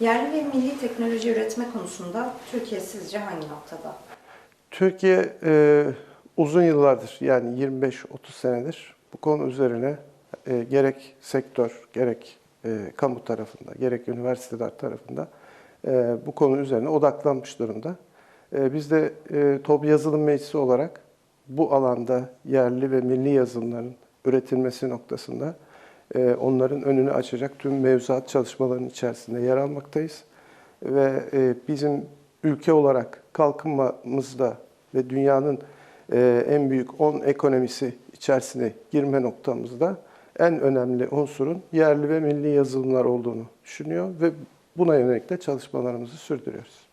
Yerli ve milli teknoloji üretme konusunda Türkiye sizce hangi noktada? Türkiye e, uzun yıllardır yani 25-30 senedir bu konu üzerine e, gerek sektör, gerek e, kamu tarafında, gerek üniversiteler tarafında e, bu konu üzerine odaklanmış durumda. E, biz de e, TOB Yazılım Meclisi olarak bu alanda yerli ve milli yazılımların üretilmesi noktasında onların önünü açacak tüm mevzuat çalışmalarının içerisinde yer almaktayız. Ve e, bizim ülke olarak kalkınmamızda ve dünyanın e, en büyük 10 ekonomisi içerisine girme noktamızda en önemli unsurun yerli ve milli yazılımlar olduğunu düşünüyor ve buna yönelik de çalışmalarımızı sürdürüyoruz.